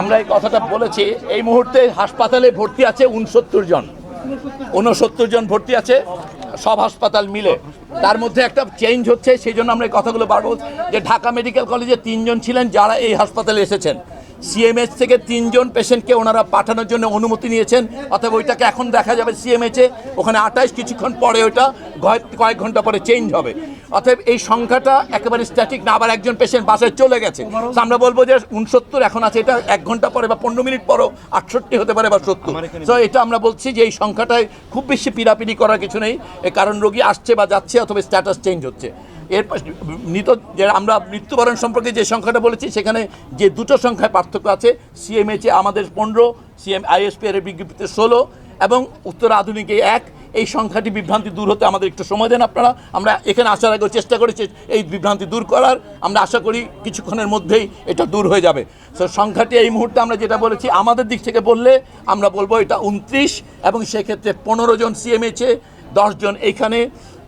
আমরা এই কথাটা বলেছি, এই মুহূর্তে হাসপাতালে ভর্তি আছে উনসত্তর জন। উনসত্তর জন ভর্তি আছে, সব হাসপাতাল মিলে। তার মধ্যে একটা চেঞ্জ হচ্ছে, সেই জন্য আমরা এই কথাগুলো বারবার যে ঢাকা মেডিকেল কলেজে তিনজন ছিলেন যারা এই হাসপাতালে এসেছেন। সিএমএইচ থেকে তিনজন পেশেন্টকে ওনারা পাঠানোর জন্য অনুমতি নিয়েছেন অথবা ওইটাকে এখন দেখা যাবে সিএমএইচে ওখানে আঠাশ কিছুক্ষণ পরে ওইটা কয়েক- ঘণ্টা পরে চেঞ্জ হবে। অতএব এই সংখ্যাটা একেবারে স্ট্যাটিক না আবার একজন পেশেন্ট বাসায় চলে গেছে। আমরা বলব যে উনসত্তর এখন আছে এটা এক ঘণ্টা পরে বা পনেরো মিনিট পরও আটষট্টি হতে পারে বা সত্তর। তো এটা আমরা বলছি যে এই সংখ্যাটায় খুব বেশি পিড়াপিড়ি করার কিছু নেই। এ কারণ রোগী আসছে বা যাচ্ছে অথবা স্ট্যাটাস চেঞ্জ হচ্ছে। এর মৃত আমরা মৃত্যুবরণ সম্পর্কে যে সংখ্যাটা বলেছি, সেখানে যে দুটো সংখ্যায় পার্থক্য আছে সিএমএইচে আমাদের পনেরো সিএম আইএসপি এর বিজ্ঞপ্তিতে ষোলো, এবং উত্তর আধুনিকে এক। এই সংখ্যাটি বিভ্রান্তি দূর হতে আমাদের একটু সময় দেন আপনারা। আমরা এখানে আসার আগে চেষ্টা করেছি এই বিভ্রান্তি দূর করার। আমরা আশা করি কিছুক্ষণের মধ্যেই এটা দূর হয়ে যাবে। সো সংখ্যাটি এই মুহূর্তে আমরা যেটা বলেছি, আমাদের দিক থেকে বললে আমরা বলব এটা উনত্রিশ, এবং সেক্ষেত্রে পনেরো জন সিএমএইচে দশজন এইখানে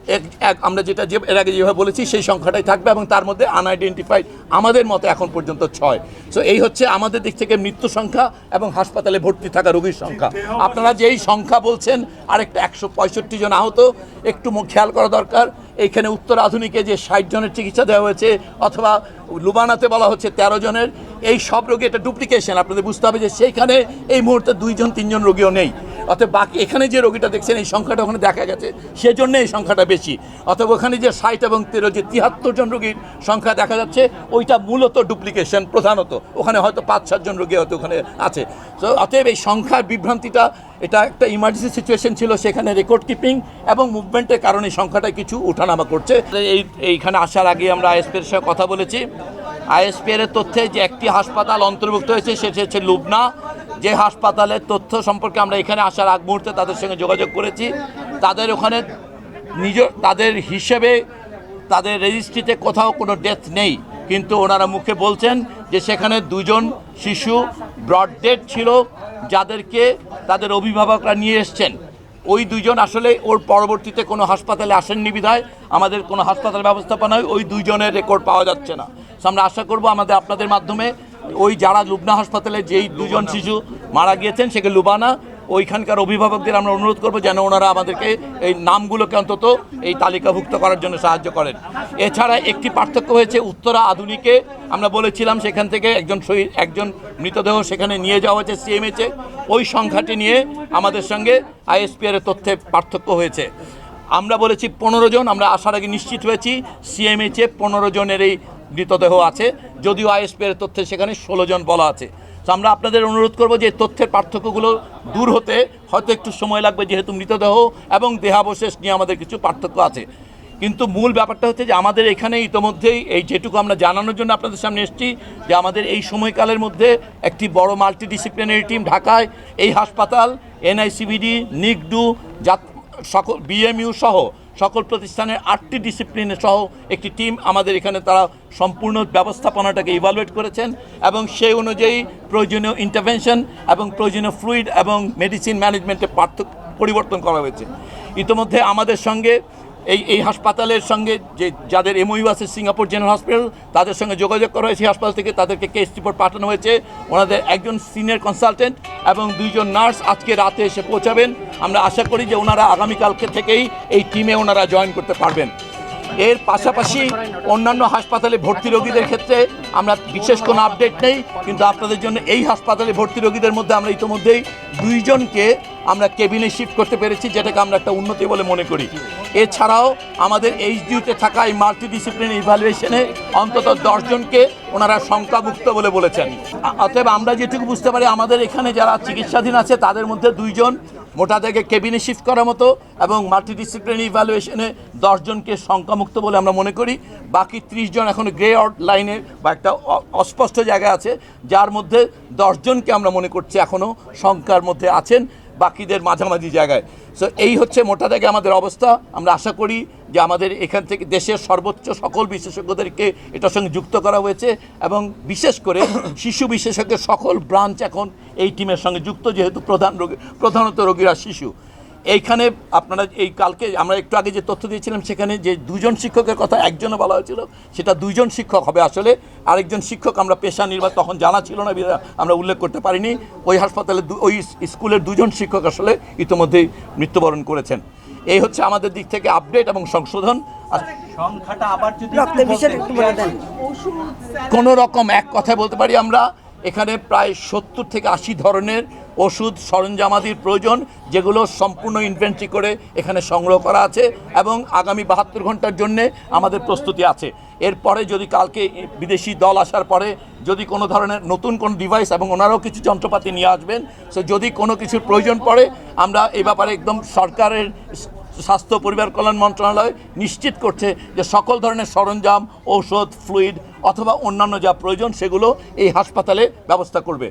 এক- আমরা যেটা যে, এর আগে যেভাবে বলেছি, সেই সংখ্যাটাই থাকবে এবং তার মধ্যে আনআইডেন্টিফাইড আমাদের মতে এখন পর্যন্ত ছয়। সো এই হচ্ছে আমাদের দিক থেকে মৃত্যু সংখ্যা এবং হাসপাতালে ভর্তি থাকা রোগীর সংখ্যা। আপনারা যেই সংখ্যা বলছেন, আরেকটা একশো পঁয়ষট্টি জন আহত, একটু মু- খেয়াল করা দরকার। এইখানে উত্তর আধুনিকে যে ষাট জনের চিকিৎসা দেওয়া হয়েছে, অথবা লুবানাতে বলা হচ্ছে তেরো জনের, এই সব রোগী এটা ডুপ্লিকেশন আপনাদের বুঝতে হবে যে সেইখানে এই মুহূর্তে দুইজন, তিনজন রোগীও নেই। অতএব বাকি এখানে যে রোগীটা দেখছেন, এই সংখ্যাটা ওখানে দেখা গেছে, সেজন্য এই সংখ্যাটা বেশি। অতএব ওখানে যে ষাট এবং তেরো, যে তিয়াত্তর জন রোগীর সংখ্যা দেখা যাচ্ছে, ওইটা মূলত ডুপ্লিকেশন প্রধানত। ওখানে হয়তো পাঁচ সাতজন রোগী হয়তো ওখানে আছে। তো অতএব এই সংখ্যার বিভ্রান্তিটা, এটা একটা ইমার্জেন্সি সিচুয়েশন ছিল, সেখানে রেকর্ড কিপিং এবং মুভমেন্টের কারণে সংখ্যাটা কিছু ওঠানামা করছে। এই, এইখানে আসার আগে আমরা আইএসপির সঙ্গে কথা বলেছি। আইএসপিআর এর তথ্যে যে একটি হাসপাতাল অন্তর্ভুক্ত হয়েছে, সেটি হচ্ছে লুবনা। যে হাসপাতালের তথ্য সম্পর্কে আমরা এখানে আসার আগ মুহূর্তে তাদের সঙ্গে যোগাযোগ করেছি। তাদের ওখানে নিজ, তাদের হিসেবে তাদের রেজিস্ট্রিতে কোথাও কোনো ডেথ নেই। কিন্তু ওনারা মুখে বলছেন যে সেখানে দুজন শিশু ব্রড ডেড ছিল, যাদেরকে তাদের অভিভাবকরা নিয়ে এসছেন। ওই দুজন আসলে ওর পরবর্তীতে কোনো হাসপাতালে আসেননি বিধায়, আমাদের কোনো হাসপাতাল ব্যবস্থাপনায় ওই দুইজনের রেকর্ড পাওয়া যাচ্ছে না। আমরা আশা করব আমাদের আপনাদের মাধ্যমে ওই যারা লুবনা হাসপাতালে যেই দুজন শিশু মারা গিয়েছেন, সেকে লুবানা, ওইখানকার অভিভাবকদের আমরা অনুরোধ করব যেন ওনারা আমাদেরকে এই নামগুলোকে অন্তত এই তালিকাভুক্ত করার জন্য সাহায্য করেন। এছাড়া একটি পার্থক্য হয়েছে, উত্তরা আধুনিকে আমরা বলেছিলাম সেখান থেকে একজন শহীদ, একজন মৃতদেহ সেখানে নিয়ে যাওয়া হয়েছে সিএমএচে ওই সংখ্যাটি নিয়ে আমাদের সঙ্গে আইএসপিআর তথ্যে পার্থক্য হয়েছে। আমরা বলেছি পনেরো জন, আমরা আসার আগে নিশ্চিত হয়েছি সিএমএইচে পনেরো জনের এই মৃতদেহ আছে, যদিও আইএসপি এর তথ্যে সেখানে ষোলো জন বলা আছে। তো আমরা আপনাদের অনুরোধ করব যে তথ্যের পার্থক্যগুলো দূর হতে, হয়তো একটু সময় লাগবে যেহেতু মৃতদেহ এবং দেহাবশেষ নিয়ে আমাদের কিছু পার্থক্য আছে। কিন্তু মূল ব্যাপারটা হচ্ছে যে আমাদের এখানে ইতোমধ্যেই এই যেটুকু আমরা জানানোর জন্য আপনাদের সামনে এসেছি, যে আমাদের এই সময়কালের মধ্যে একটি বড় মাল্টিডিসিপ্লিনারি টিম ঢাকায়, এই হাসপাতাল, এনআইসিবিডি, নিগডু, জাত সকল বিএমইউ সহ সকল প্রতিষ্ঠানের আটটি ডিসিপ্লিনের সহ একটি টিম আমাদের এখানে তারা সম্পূর্ণ ব্যবস্থাপনাটাকে ইভালুয়েট করেছেন এবং সেই অনুযায়ী প্রয়োজনীয় ইন্টারভেনশন এবং প্রয়োজনীয় ফ্লুইড এবং মেডিসিন ম্যানেজমেন্টে পার্থক্য পরিবর্তন করা হয়েছে। ইতিমধ্যে আমাদের সঙ্গে এই এই হাসপাতালের সঙ্গে যে, যাদের এমওইউ আছে সিঙ্গাপুর জেনারেল হসপিটাল তাদের সঙ্গে যোগাযোগ করা হয়েছে। হাসপাতাল থেকে তাদেরকে কেস রিপোর্ট পাঠানো হয়েছে। ওনাদের একজন সিনিয়র কনসালটেন্ট এবং দুইজন নার্স আজকে রাতে এসে পৌঁছাবেন। আমরা আশা করি যে ওনারা আগামীকালকে থেকেই এই টিমে ওনারা জয়েন করতে পারবেন। এর পাশাপাশি অন্যান্য হাসপাতালে ভর্তি রোগীদের ক্ষেত্রে আমরা বিশেষ কোনো আপডেট নেই, কিন্তু আপনাদের জন্য এই হাসপাতালে ভর্তি রোগীদের মধ্যে আমরা ইতিমধ্যেই দুইজনকে আমরা কেবিনে শিফট করতে পেরেছি, যেটাকে আমরা একটা উন্নতি বলে মনে করি। এছাড়াও আমাদের এইচডিউতে থাকা এই মাল্টিডিসিপ্লিন ইভ্যালুয়েশনে অন্তত দশজনকে ওনারা সংখ্যাভুক্ত বলে বলেছেন। অতএব আমরা যেটুকু বুঝতে পারি, আমাদের এখানে যারা চিকিৎসাধীন আছে, তাদের মধ্যে দুইজন মোটা থেকে কেবিনে শিফট করার মতো এবং মাল্টি ডিসিপ্লিনারি ইভ্যালুয়েশনে দশজনকে শঙ্কামুক্ত বলে আমরা মনে করি। বাকি জন এখন গ্রে আউট লাইনে বা একটা অস্পষ্ট জায়গা আছে, যার মধ্যে দশজনকে আমরা মনে করছি এখনও শঙ্কার মধ্যে আছেন। বাকিদের মাঝামাঝি জায়গায়। সো এই হচ্ছে মোটা দাগে আমাদের অবস্থা। আমরা আশা করি যে আমাদের এখান থেকে দেশের সর্বোচ্চ সকল বিশেষজ্ঞদেরকে এটার সঙ্গে যুক্ত করা হয়েছে এবং বিশেষ করে শিশু বিশেষজ্ঞের সকল ব্রাঞ্চ এখন এই টিমের সঙ্গে যুক্ত, যেহেতু প্রধান রোগী, প্রধানত রোগীরা শিশু। এইখানে আপনারা এই কালকে আমরা একটু আগে যে তথ্য দিয়েছিলাম সেখানে যে দুজন শিক্ষকের কথা একজনও বলা হয়েছিল সেটা দুইজন শিক্ষক হবে আসলে। আরেকজন শিক্ষক আমরা পেশা নির্বাচন তখন জানা ছিল না আমরা উল্লেখ করতে পারিনি। ওই হাসপাতালে দু- ওই স্কুলের দুজন শিক্ষক আসলে ইতিমধ্যেই মৃত্যুবরণ করেছেন। এই হচ্ছে আমাদের দিক থেকে আপডেট এবং সংশোধন। আর সংখ্যাটা আবার যদি কোনো রকম এক কথায় বলতে পারি আমরা এখানে প্রায় সত্তর থেকে আশি ধরনের ওষুধ সরঞ্জামাদির প্রয়োজন, যেগুলো সম্পূর্ণ ইনভেন্ট্রি করে এখানে সংগ্রহ করা আছে এবং আগামী বাহাত্তর ঘণ্টার জন্য আমাদের প্রস্তুতি আছে। এরপরে যদি কালকে বিদেশি দল আসার পরে যদি কোনো ধরনের নতুন কোনো ডিভাইস এবং ওনারাও কিছু যন্ত্রপাতি নিয়ে আসবেন সো যদি কোনো কিছুর প্রয়োজন পড়ে, আমরা এই ব্যাপারে একদম সরকারের স্বাস্থ্য পরিবার কল্যাণ মন্ত্রণালয় নিশ্চিত করছে যে সকল ধরনের সরঞ্জাম, ঔষধ ফ্লুইড অথবা অন্যান্য যা প্রয়োজন সেগুলো এই হাসপাতালে ব্যবস্থা করবে।